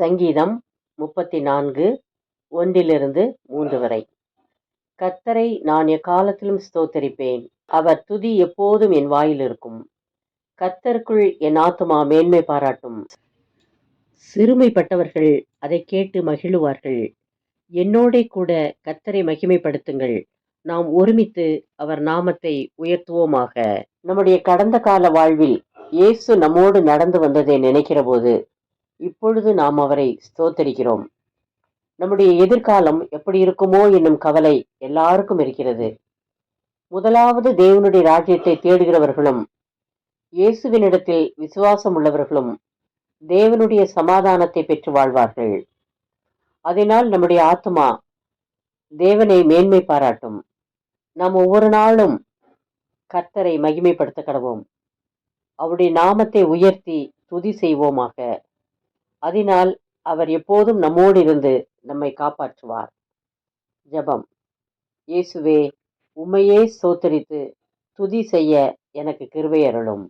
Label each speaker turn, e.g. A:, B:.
A: சங்கீதம் முப்பத்தி நான்கு ஒன்றிலிருந்து மூன்று வரை. கர்த்தரை நான் எக்காலத்திலும் ஸ்தோத்தரிப்பேன். அவர் துதி எப்போதும் என் வாயில் இருக்கும். கர்த்தருக்குள் என் ஆத்துமா மேன்மை பாராட்டும். சிறுமைப்பட்டவர்கள் அதை கேட்டு மகிழுவார்கள். என்னோடே கூட கர்த்தரை மகிமைப்படுத்துங்கள். நாம் ஒருமித்து அவர் நாமத்தை உயர்த்துவோமாக. நம்முடைய கடந்த கால வாழ்வில் இயேசு நம்மோடு நடந்து வந்ததை நினைக்கிறபோது இப்பொழுது நாம் அவரை ஸ்தோத்தரிக்கிறோம். நம்முடைய எதிர்காலம் எப்படி இருக்குமோ என்னும் கவலை எல்லாருக்கும் இருக்கிறது. முதலாவது தேவனுடைய ராஜ்யத்தை தேடுகிறவர்களும் இயேசுவினிடத்தில் விசுவாசம் உள்ளவர்களும் தேவனுடைய சமாதானத்தை பெற்று வாழ்வார்கள். அதனால் நம்முடைய ஆத்மா தேவனை மேன்மை பாராட்டும். நாம் ஒவ்வொரு நாளும் கர்த்தரை மகிமைப்படுத்த கடவோம். அவருடைய நாமத்தை உயர்த்தி துதி செய்வோமாக. அதனால் அவர் எப்போதும் நம்மோடு இருந்து நம்மை காப்பாற்றுவார் ஜெபம் இயேசுவே உம்மையே சோத்தரித்து துதி செய்ய எனக்கு கிருவையருளும் அருளும்